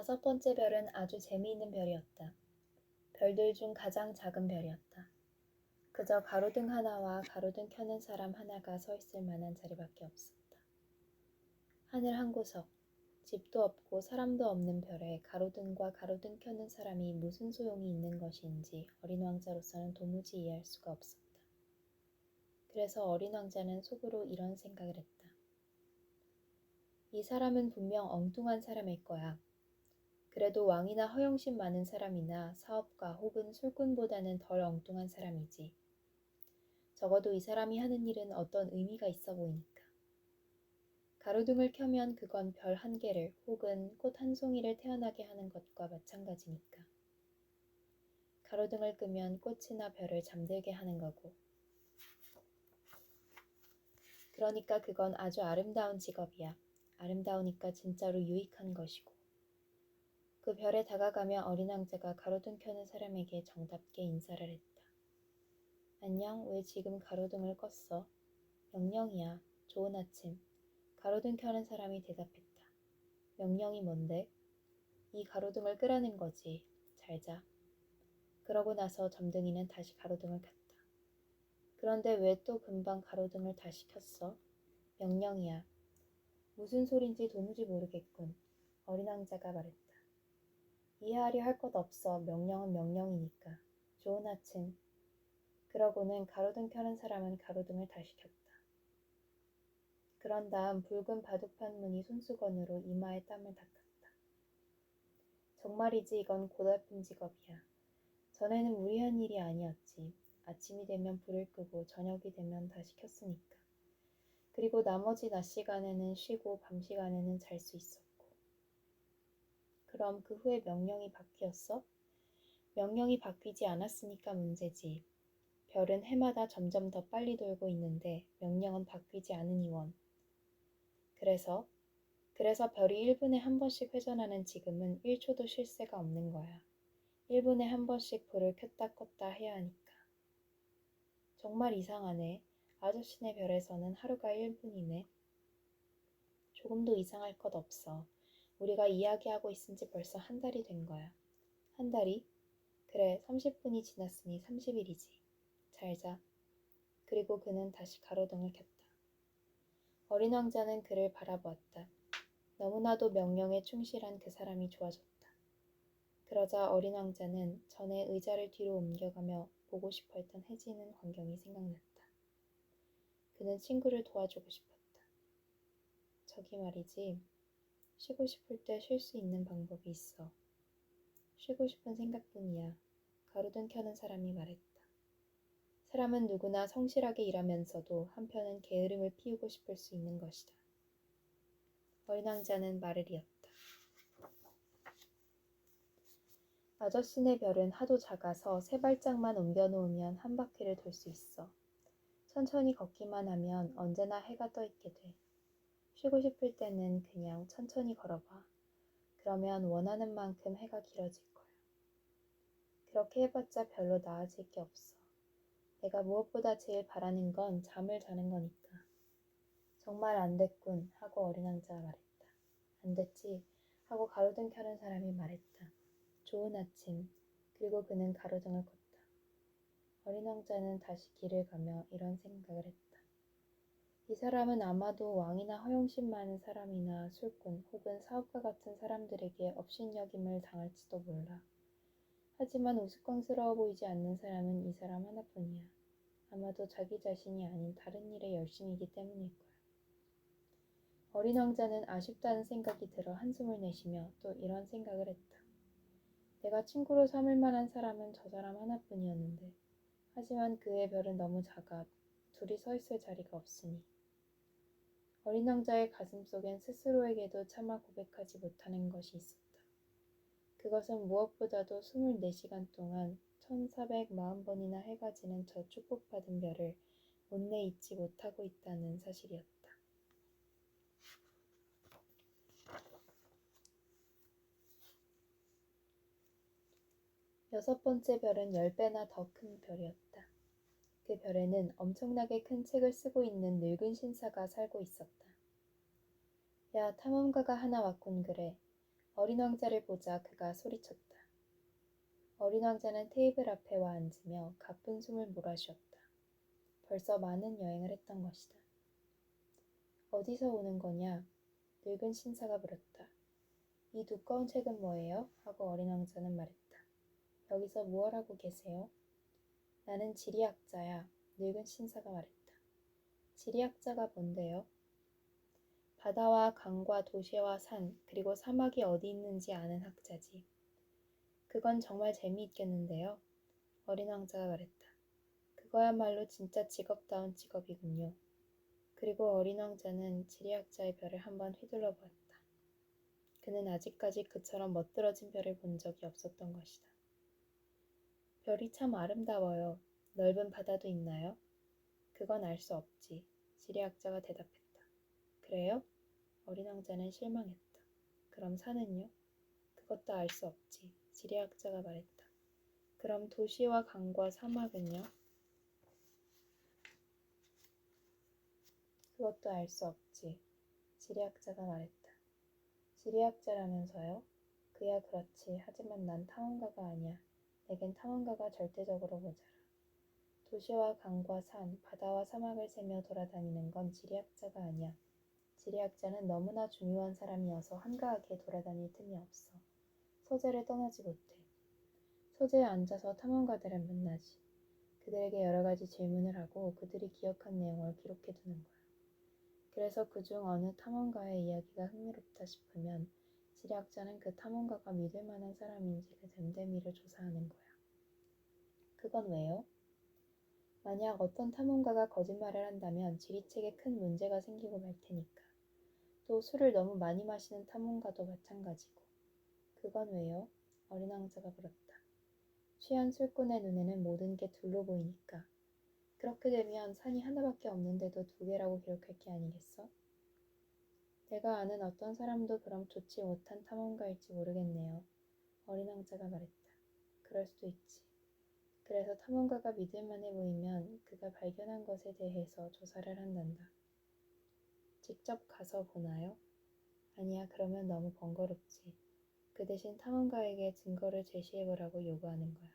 다섯 번째 별은 아주 재미있는 별이었다. 별들 중 가장 작은 별이었다. 그저 가로등 하나와 가로등 켜는 사람 하나가 서 있을 만한 자리밖에 없었다. 하늘 한 구석, 집도 없고 사람도 없는 별에 가로등과 가로등 켜는 사람이 무슨 소용이 있는 것인지 어린 왕자로서는 도무지 이해할 수가 없었다. 그래서 어린 왕자는 속으로 이런 생각을 했다. 이 사람은 분명 엉뚱한 사람일 거야. 그래도 왕이나 허영심 많은 사람이나 사업가 혹은 술꾼보다는 덜 엉뚱한 사람이지. 적어도 이 사람이 하는 일은 어떤 의미가 있어 보이니까. 가로등을 켜면 그건 별 한 개를 혹은 꽃 한 송이를 태어나게 하는 것과 마찬가지니까. 가로등을 끄면 꽃이나 별을 잠들게 하는 거고. 그러니까 그건 아주 아름다운 직업이야. 아름다우니까 진짜로 유익한 것이고. 그 별에 다가가며 어린 왕자가 가로등 켜는 사람에게 정답게 인사를 했다. 안녕, 왜 지금 가로등을 껐어? 명령이야. 좋은 아침. 가로등 켜는 사람이 대답했다. 명령이 뭔데? 이 가로등을 끄라는 거지. 잘 자. 그러고 나서 점등이는 다시 가로등을 켰다. 그런데 왜 또 금방 가로등을 다시 켰어? 명령이야. 무슨 소린지 도무지 모르겠군. 어린 왕자가 말했다. 이해하려 할 것 없어. 명령은 명령이니까. 좋은 아침. 그러고는 가로등 켜는 사람은 가로등을 다시 켰다. 그런 다음 붉은 바둑판 무늬 손수건으로 이마에 땀을 닦았다. 정말이지 이건 고달픈 직업이야. 전에는 무리한 일이 아니었지. 아침이 되면 불을 끄고 저녁이 되면 다시 켰으니까. 그리고 나머지 낮 시간에는 쉬고 밤 시간에는 잘 수 있었고. 그럼 그 후에 명령이 바뀌었어? 명령이 바뀌지 않았으니까 문제지. 별은 해마다 점점 더 빨리 돌고 있는데 명령은 바뀌지 않으니 원. 그래서 그래서 별이 1분에 한 번씩 회전하는 지금은 1초도 쉴 새가 없는 거야. 1분에 한 번씩 불을 켰다 껐다 해야 하니까. 정말 이상하네. 아저씨네 별에서는 하루가 1분이네. 조금도 이상할 것 없어. 우리가 이야기하고 있은 지 벌써 한 달이 된 거야. 한 달이? 그래, 30분이 지났으니 30일이지. 잘 자. 그리고 그는 다시 가로등을 켰다. 어린 왕자는 그를 바라보았다. 너무나도 명령에 충실한 그 사람이 좋아졌다. 그러자 어린 왕자는 전에 의자를 뒤로 옮겨가며 보고 싶어 했던 해지는 광경이 생각났다. 그는 친구를 도와주고 싶었다. 저기 말이지. 쉬고 싶을 때 쉴 수 있는 방법이 있어. 쉬고 싶은 생각뿐이야. 가로등 켜는 사람이 말했다. 사람은 누구나 성실하게 일하면서도 한편은 게으름을 피우고 싶을 수 있는 것이다. 어린 왕자는 말을 이었다. 아저씨네 별은 하도 작아서 세 발짝만 옮겨 놓으면 한 바퀴를 돌 수 있어. 천천히 걷기만 하면 언제나 해가 떠 있게 돼. 쉬고 싶을 때는 그냥 천천히 걸어봐. 그러면 원하는 만큼 해가 길어질 거야. 그렇게 해봤자 별로 나아질 게 없어. 내가 무엇보다 제일 바라는 건 잠을 자는 거니까. 정말 안 됐군 하고 어린 왕자가 말했다. 안 됐지 하고 가로등 켜는 사람이 말했다. 좋은 아침. 그리고 그는 가로등을 껐다. 어린 왕자는 다시 길을 가며 이런 생각을 했다. 이 사람은 아마도 왕이나 허영심 많은 사람이나 술꾼 혹은 사업가 같은 사람들에게 업신여김을 당할지도 몰라. 하지만 우스꽝스러워 보이지 않는 사람은 이 사람 하나뿐이야. 아마도 자기 자신이 아닌 다른 일에 열심이기 때문일 거야. 어린 왕자는 아쉽다는 생각이 들어 한숨을 내쉬며 또 이런 생각을 했다. 내가 친구로 삼을 만한 사람은 저 사람 하나뿐이었는데, 하지만 그의 별은 너무 작아 둘이 서 있을 자리가 없으니. 어린 왕자의 가슴 속엔 스스로에게도 차마 고백하지 못하는 것이 있었다. 그것은 무엇보다도 24시간 동안 1440번이나 해가 지는 저 축복받은 별을 못내 잊지 못하고 있다는 사실이었다. 여섯 번째 별은 열 배나 더 큰 별이었다. 그 별에는 엄청나게 큰 책을 쓰고 있는 늙은 신사가 살고 있었다. 야, 탐험가가 하나 왔군 그래. 어린 왕자를 보자 그가 소리쳤다. 어린 왕자는 테이블 앞에 와 앉으며 가쁜 숨을 몰아쉬었다. 벌써 많은 여행을 했던 것이다. 어디서 오는 거냐? 늙은 신사가 물었다. 이 두꺼운 책은 뭐예요? 하고 어린 왕자는 말했다. 여기서 무얼 하고 계세요? 나는 지리학자야. 늙은 신사가 말했다. 지리학자가 뭔데요? 바다와 강과 도시와 산, 그리고 사막이 어디 있는지 아는 학자지. 그건 정말 재미있겠는데요. 어린 왕자가 말했다. 그거야말로 진짜 직업다운 직업이군요. 그리고 어린 왕자는 지리학자의 별을 한번 휘둘러 보았다. 그는 아직까지 그처럼 멋들어진 별을 본 적이 없었던 것이다. 별이 참 아름다워요. 넓은 바다도 있나요? 그건 알 수 없지. 지리학자가 대답했다. 그래요? 어린 왕자는 실망했다. 그럼 산은요? 그것도 알 수 없지. 지리학자가 말했다. 그럼 도시와 강과 사막은요? 그것도 알 수 없지. 지리학자가 말했다. 지리학자라면서요? 그야 그렇지. 하지만 난 탐험가가 아니야. 내겐 탐험가가 절대적으로 모자라. 도시와 강과 산, 바다와 사막을 세며 돌아다니는 건 지리학자가 아니야. 지리학자는 너무나 중요한 사람이어서 한가하게 돌아다닐 틈이 없어. 소재를 떠나지 못해. 소재에 앉아서 탐험가들을 만나지. 그들에게 여러 가지 질문을 하고 그들이 기억한 내용을 기록해 두는 거야. 그래서 그중 어느 탐험가의 이야기가 흥미롭다 싶으면 지리학자는 그 탐험가가 믿을 만한 사람인지 그 됨됨이를 조사하는 거야. 그건 왜요? 만약 어떤 탐험가가 거짓말을 한다면 지리책에 큰 문제가 생기고 말 테니까. 또 술을 너무 많이 마시는 탐험가도 마찬가지고. 그건 왜요? 어린 왕자가 물었다. 취한 술꾼의 눈에는 모든 게 둘로 보이니까. 그렇게 되면 산이 하나밖에 없는데도 두 개라고 기록할 게 아니겠어? 내가 아는 어떤 사람도 그럼 좋지 못한 탐험가일지 모르겠네요. 어린 왕자가 말했다. 그럴 수도 있지. 그래서 탐험가가 믿을만해 보이면 그가 발견한 것에 대해서 조사를 한단다. 직접 가서 보나요? 아니야, 그러면 너무 번거롭지. 그 대신 탐험가에게 증거를 제시해보라고 요구하는 거야.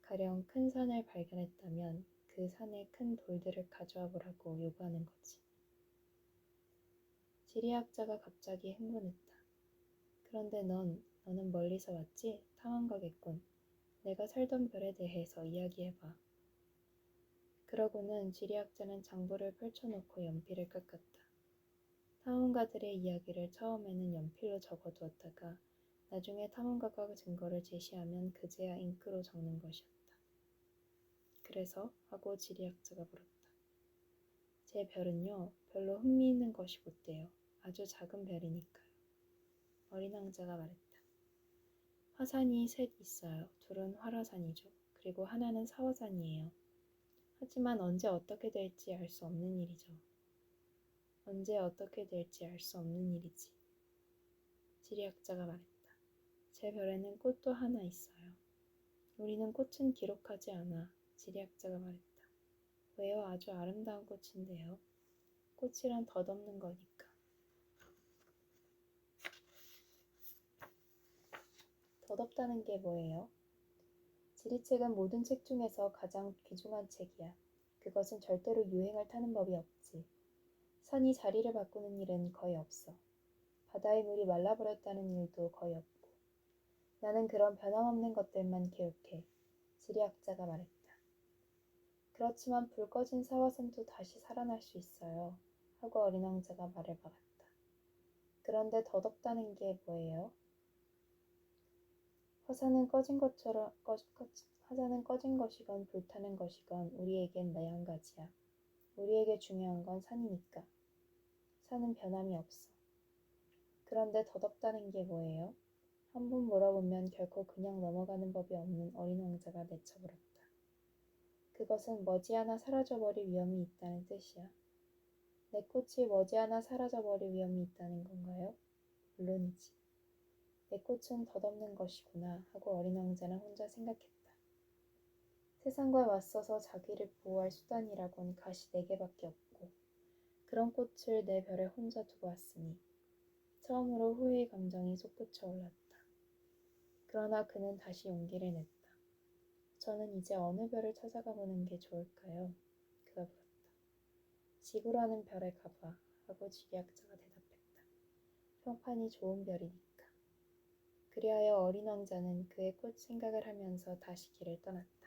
가령 큰 산을 발견했다면 그 산에 큰 돌들을 가져와 보라고 요구하는 거지. 지리학자가 갑자기 흥분했다. 그런데 넌, 너는 멀리서 왔지? 탐험 가겠군. 내가 살던 별에 대해서 이야기해봐. 그러고는 지리학자는 장부를 펼쳐놓고 연필을 깎았다. 탐험가들의 이야기를 처음에는 연필로 적어두었다가 나중에 탐험가가 증거를 제시하면 그제야 잉크로 적는 것이었다. 그래서 하고 지리학자가 물었다. 제 별은요, 별로 흥미있는 것이 못 돼요. 아주 작은 별이니까요. 어린 왕자가 말했다. 화산이 셋 있어요. 둘은 활화산이죠. 그리고 하나는 사화산이에요. 하지만 언제 어떻게 될지 알 수 없는 일이죠. 언제 어떻게 될지 알 수 없는 일이지. 지리학자가 말했다. 제 별에는 꽃도 하나 있어요. 우리는 꽃은 기록하지 않아. 지리학자가 말했다. 왜요? 아주 아름다운 꽃인데요. 꽃이란 덧없는 거니까. 덧없다는 게 뭐예요? 지리책은 모든 책 중에서 가장 귀중한 책이야. 그것은 절대로 유행을 타는 법이 없지. 산이 자리를 바꾸는 일은 거의 없어. 바다의 물이 말라버렸다는 일도 거의 없고. 나는 그런 변함없는 것들만 기억해. 지리학자가 말했다. 그렇지만 불 꺼진 사화산도 다시 살아날 수 있어요. 하고 어린 왕자가 말을 막았다. 그런데 덧없다는 게 뭐예요? 화산은 꺼진 것처럼 꺼, 꺼, 화산은 꺼진 것이건 불타는 것이건 우리에겐 매한가지야. 우리에게 중요한 건 산이니까. 산은 변함이 없어. 그런데 덧없다는 게 뭐예요? 한 번 물어보면 결코 그냥 넘어가는 법이 없는 어린 왕자가 내쳐버렸다. 그것은 머지않아 사라져버릴 위험이 있다는 뜻이야. 내 꽃이 머지않아 사라져버릴 위험이 있다는 건가요? 물론이지. 내 꽃은 덧없는 것이구나 하고 어린 왕자는 혼자 생각했다. 세상과 맞서서 자기를 보호할 수단이라곤 가시 네 개밖에 없고 그런 꽃을 내 별에 혼자 두고 왔으니 처음으로 후회의 감정이 솟구쳐 올랐다. 그러나 그는 다시 용기를 냈다. 저는 이제 어느 별을 찾아가 보는 게 좋을까요? 그가 물었다. 지구라는 별에 가봐. 하고 지리학자가 대답했다. 평판이 좋은 별이니까. 그리하여 어린 왕자는 그의 꽃 생각을 하면서 다시 길을 떠났다.